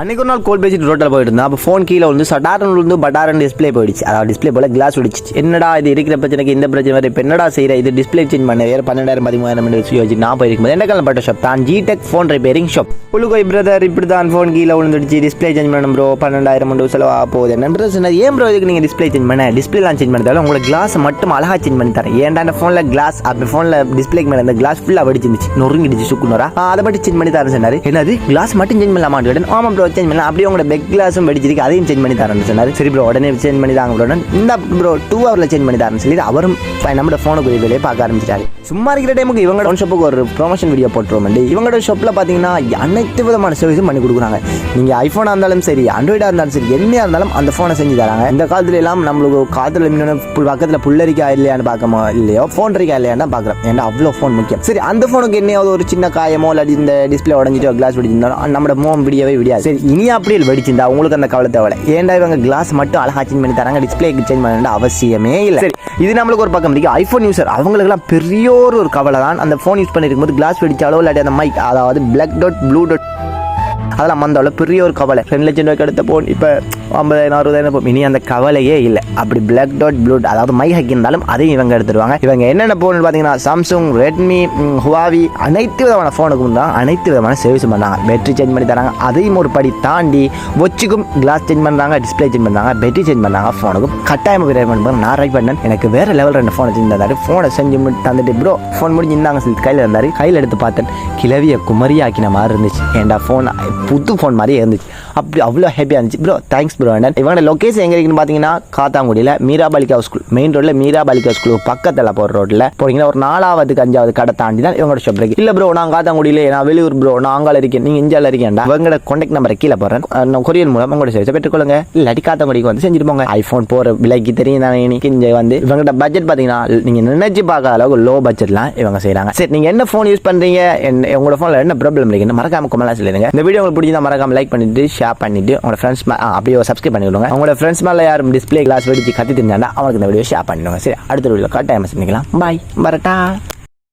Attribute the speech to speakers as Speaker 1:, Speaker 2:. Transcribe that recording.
Speaker 1: அன்னைக்கு ஒரு நாள் கோல் பேசிட்டு ரோட்டில் போயிட்டு இருந்தேன் அப்போ ஃபோன் கீழே வந்து சட்டாரன் வந்து பட்டாரன் டிஸ்ப்ளே போயிடுச்சு. அதாவது டிஸ்ப்ளே போல கிளாஸ் வெடிச்சு என்னடா இது இருக்கிற பிரச்சனைக்கு இந்த பிரச்சனை வரை இப்போ என்னடா செய்யற இது டிஸ்பிளே சேஞ்ச் பண்ண. வேறு பன்னெண்டாயிரம் பதிமூணாயிரம் வச்சு யோசிச்சு நான் போயிருக்கும் என்ன காலம் பட்ட ஷாப் தான் ஜிடெக் ஃபோன் ரிப்பேரிங் ஷாப் புழுகோய் பிரதர் இப்படி தான் ஃபோன் கீழே விழுந்துடுச்சு. டிஸ்ப்ளே சேஞ்ச் பண்ணணும் ப்ரோ பன்னெண்டாயிரம் மட்டும் செலவாக போகுது. என்ன சொன்னது ஏன் ப்ரோ இதுக்கு நீங்கள் டிஸ்ப்ளே சேஞ்ச் பண்ண? டிஸ்ப்ளேலாம் சேஞ்ச் பண்ணதால உங்களுக்கு கிளாஸ் மட்டும் அழகா சேஞ்ச் பண்ணி தரேன். ஏன்டா அந்த ஃபோனில் கிளாஸ் அந்த ஃபோனில் டிஸ்பிளேக்கு மேலே அந்த கிளாஸ் ஃபுல்லாக வெடிச்சிருந்துச்சு. நொறுங்கிடுச்சு சுக்குனரா அதை மட்டும் சேஞ்ச் பண்ணி தரேன் சொன்னார். என்னது? கிளாஸ் மட்டும் சேஞ்ச் பண்ணலாமான்னு கேட்டேன். ஆமாம் ப்ரோ சேஞ்ச் பண்ணலாம் அப்படியே உங்களோட பெக் கிளாஸும் வெடிச்சிருக்கு. அதையும் சேஞ்ச் பண்ணி தரேன் சொன்னார். சரி ப்ரோ உடனே சேஞ்ச் பண்ணி தாங்க ப்ரோ இந்த ப்ரோ டூ ஹவரில் சேஞ்ச் பண்ணி தரேன் சொல்லி அவரும் நம்மளோட ஃபோனை குறி வேலையை பார்க்க ஆரம்பிச்சிட்டாரு. சும்மா இருக்கிற டைமுக்கு இவங்களோட ஃபோன் ஷாப்புக்கு ஒரு ப்ரொமோஷன் வீடியோ போட்டுருவோம் இவங்களோட ஷாப்பில் பார்த்தீங்கன்னா அனைத்து விதமான சர்வீஸும் பண்ணி கொடுக்குறாங்க. நீங்கள் ஐஃபோனாக இருந்தாலும் சரி ஆண்ட்ராய்டாக இருந்தாலும் சரி என்னையாக இருந்தாலும் அந்த ஃபோனை செஞ்சு தராங்க. இந்த காலத்துல எல்லாம் நம்மளுக்கு காத்துல இன்னொன்று பக்கத்தில் புள்ளரிக்கா இல்லையான்னு பார்க்கமோ இல்லையோ ஃபோன் இருக்கா இல்லையான்னு பார்க்குறோம். ஏன்னா அவ்வளோ ஃபோன் முக்கியம். சரி அந்த ஃபோனுக்கு என்னையாவது ஒரு சின்ன காயமோ இல்லாட்டி இந்த டிஸ்பிளே உடஞ்சிட்டோ கிளாஸ் வெடிச்சிருந்தாலும் நம்மளோட மோம் விடியவே விடியாது. சரி இனி அப்படியில் வெடிச்சிருந்தா உங்களுக்கு அந்த கவலை தேவை ஏன்டா இவங்க கிளாஸ் மட்டும் அழகா சேஞ்ச் பண்ணி தராங்க? டிஸ்பிளே சேஞ்ச் பண்ண வேண்டிய அவசியமே இல்லை. சரி இது நம்மளுக்கு ஒரு பக்கம் இருக்கு. ஐஃபோன் யூசர் அவங்களுக்குலாம் பெரிய ஒரு கவலை தான் அந்த ஃபோன் யூஸ் பண்ணியிருக்கும் போது கிளாஸ் வெடிச்சாலோ இல்லாட்டி அந்த மைக் அதாவது பிளாக் டாட் ப்ளூ டாட் அதெல்லாம் வந்தாலும் பெரிய ஒரு கவலை. ரெண்டு லட்சம் ரூபாய்க்கு எடுத்த போன் இப்போ ஐம்பதாயிரம் அறுபதாயிரம் போன் இனி அந்த கவலையே இல்லை. அப்படி பிளாக் டாட் ப்ளூ அதாவது மை ஹக் இருந்தாலும் அதையும் இவங்க எடுத்துருவாங்க. இவங்க என்னென்ன போன் பார்த்தீங்கன்னா சாம்சங் ரெட்மி ஹுவாவி அனைத்து விதமான ஃபோனுக்கும் தான் அனைத்து விதமான சர்வீஸ் பண்ணுறாங்க பேட்டரி சேஞ்ச் பண்ணி தராங்க. அதையும் ஒரு படி தாண்டி வச்சுக்கும் கிளாஸ் சேஞ்ச் பண்ணுறாங்க டிஸ்பிளே சேஞ்ச் பண்ணுறாங்க பேட்டரி சேஞ்ச் பண்ணுறாங்க ஃபோனுக்கும் கட்டாயம் விரைவு பண்ணுறாங்க நான் ரைட் பண்ணேன். எனக்கு வேறு லெவல் ரெண்டு ஃபோனை செஞ்சு தந்தாரு ஃபோனை செஞ்சு முடி- தந்துட்டு ப்ரோ ஃபோன் முடிஞ்சு இருந்தாங்க கையில் இருந்தார். கையில் எடுத்து பார்த்தேன். கிளவிய குமரியாக்கின மாதிரி இருந்துச்சு. ஏன்டா ஃபோன் புது ஃபோன் மாதிரியே இருந்துச்சு. அப்படி அவ்வளோ ஹாப்பியாக இருந்துச்சு. ப்ரோ தேங்க்ஸ் ப்ரோ அண்ணன். இவங்களோட லொக்கேஷன் எங்கே இருக்குன்னு பார்த்தீங்கன்னா காத்தாங்குடியில் மீராபாலிகா ஸ்கூல் மெயின் ரோட்டில் மீராபாலிகா ஸ்கூல் பக்கத்தில் போகிற ரோட்டில் போனீங்கன்னா ஒரு நாலாவதுக்கு அஞ்சாவது கடை தாண்டி தான் இவங்களோட ஷாப் இருக்கு. இல்லை ப்ரோ நான் காத்தாங்குடியில் நான் வெளியூர் ப்ரோ நான் அங்கால இருக்கேன். நீங்கள் இஞ்சால இருக்கேன்டா. இவங்களோட கான்டாக்ட் நம்பரை கீழே போடுறேன். நான் கொரியர் மூலம் உங்களோட சர்வீஸை பெற்றுக்கொள்ளுங்க. இல்லாட்டி காத்தாங்குடிக்கு வந்து செஞ்சுட்டு போங்க. ஐஃபோன் போகிற விலைக்கு தெரியும் தானே இன்னைக்கு இங்கே வந்து இவங்கள்ட்ட பட்ஜெட் பார்த்தீங்கன்னா நீங்கள் நினைச்சு பார்க்காத அளவுக்கு லோ பட்ஜெட்லாம் இவங்க செய்கிறாங்க சரி நீங்கள் என்ன ஃபோன் யூஸ் பண்ணுறீங்க என்ன உங்களோட ஃபோனில் என்ன ப்ராப்ளம் இருக்குன்னு மறக்காம கமெண்ட்லாம் சொல்லிடுங்க. இந்த வீடியோ உங்களுக்கு பிடிச்சா மறக்காம லைக் பண்ணிட்டு ஷேர் பண்ணிட்டு உங்களோட ஃப்ரெண்ட்ஸ் அப்படியே சப்ஸ்கிரைப் பண்ணி விடுங்க உங்களோட ஃப்ரெண்ட்ஸ் மேலே யாரும் டிஸ்பிளே கிளாஸ் வெடிச்சு கத்தி தெரிஞ்சாண்டா அவங்களுக்கு இந்த வீடியோ ஷேர் பண்ணிடுங்க. சரி அடுத்த வீடியோ கட்டாயம் சந்திக்கலாம். பாய் வரட்டா.